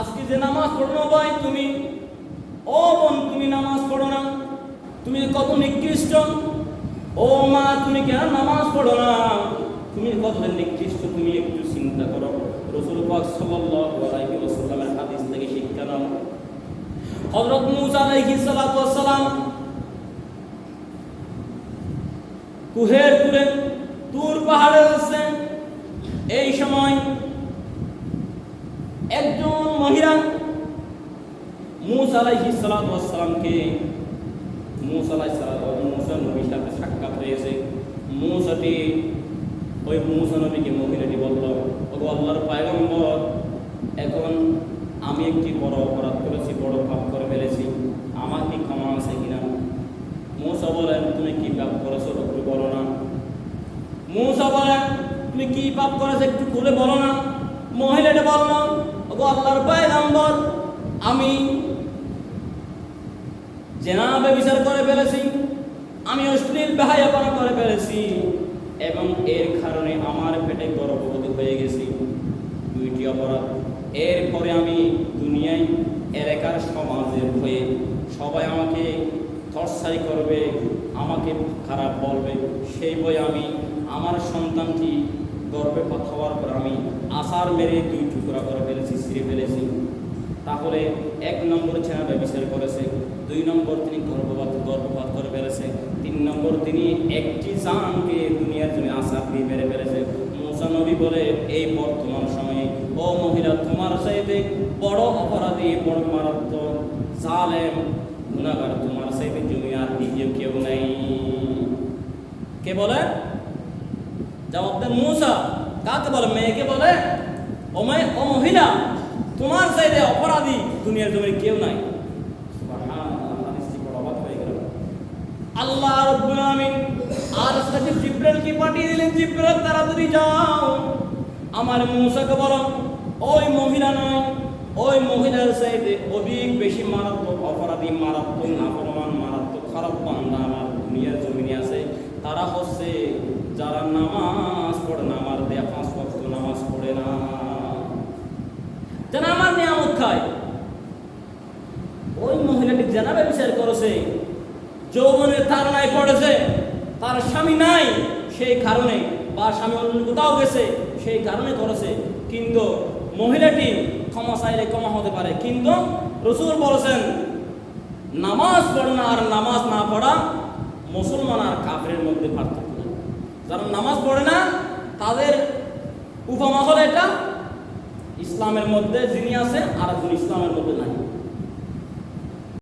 আজকে যে নামাজ পড়ো ভাই, তুমি, ও বোন, তুমি নামাজ পড়ো না। তুমি কত নিকৃষ্ট। ও মা, তুমি কেন নামাজ পড়ো না? তুমি কত নিকৃষ্ট, তুমি একটু চিন্তা করো। রসুল পাক সাল্লাল্লাহু আলাইহি ওয়াসাল্লামের হাদিস থেকে শিক্ষা নাও। হযরত সালাতু কুহের পাহাড়ে আছে এই সময় একজন মহিলা, মুসা আলাইহিস সালাতু ওয়াস সালামকে মুসা সাথে সাক্ষাৎ হয়েছে। মুসাটি ওই মুসা নবীকে মহিলাটি বলল, ওগো আল্লাহর পয়গম্বর, এখন আমি একটি বড় অপরাধ করেছি, বড় পাপ করে ফেলেছি। আমার কি ক্ষমা আছে কিনা? মুসা বলেন, তুমি কি পাপ করেছ একটু বলো না। মুসা বলেন, তুমি কি পাপ করেছ একটু খুলে বলো না। মহিলাটা বলল ওগো আল্লাহর পয়গম্বর, আমি জেনাবে বিচার করে ফেলেছি, আমি অশ্লীল বেহায়াপনা করে ফেলেছি এবং এর কারণে আমার পেটে গর্ভবতী হয়ে গেছি। দুইটি অপরাধ। এরপরে আমি দুনিয়ায় এলাকার সমাজের হয়ে সবাই আমাকে থরসাই করবে, আমাকে খারাপ বলবে। সেই বই আমি, আমার সন্তানটি গর্ভে কথা হওয়ার পর আমি আসার মেরে দুই টুকরা করে ফেলেছি, ছিঁড়ে ফেলেছি। তাহলে এক নম্বর ছেনা ব্যবচার করেছে, দুই নম্বর তিনি গর্ভপাত গর্ভপাত করে ফেলেছে, তিন নম্বর তিনি একটি জানকে দুনিয়ার জন্য আশা দিয়ে মেরে ফেলেছে। মুসা নবী বলে, এই বর্তমান সময়ে, ও মহিলা, তোমার চাইতে বড় অপরাধী বড় মারাত্মক জালেম গুণাগার তোমার চাইতে দুনিয়ার দ্বিতীয় কেউ নাই। কে বলে? জবাব দেন মুসা। কাকে বলে? মেয়েকে বলে? ও মহিলা তোমার চাইতে অপরাধী দুনিয়ার জমিনে কেউ নাই। আল্লাহ রব্বুল আমিন আর সাথে জিব্রাইলকে পাঠিয়ে দিলেন জিব্রাইল তাড়াতাড়ি যাও আমার মুসাকে বলো ওই মহিলা নয় ওই মহিলার চাইতে অধিক বেশি মারাত্মক অপরাধী মারাত্মক নাফরমান মারাত্মক খারাপ বান্দা আমার দুনিয়ার জমিনে আছে। তারা হচ্ছে যারা নামাজ পড়ে না আমার দেয়া পাঁচ নামাজ পড়ে না। যারা আমার নিয়ামত খায়। ওই মহিলাটি জানাবে বিচার করেছে, যৌবনের তারনায় পড়েছে, তার স্বামী নাই সেই কারণে, বা স্বামী অন্য কোথাও গেছে সেই কারণে করেছে। কিন্তু মহিলাটি ক্ষমা চাইলে ক্ষমা হতে পারে। কিন্তু রসুল বলেছেন, নামাজ পড়ে না আর নামাজ না পড়া মুসলমান আর কাফের মধ্যে পার্থক্য নেই। যারা নামাজ পড়ে না, তাদের উপমা হলো এটা ইসলামের মধ্যে যিনি আছে আর একজন ইসলামের মধ্যে নাই।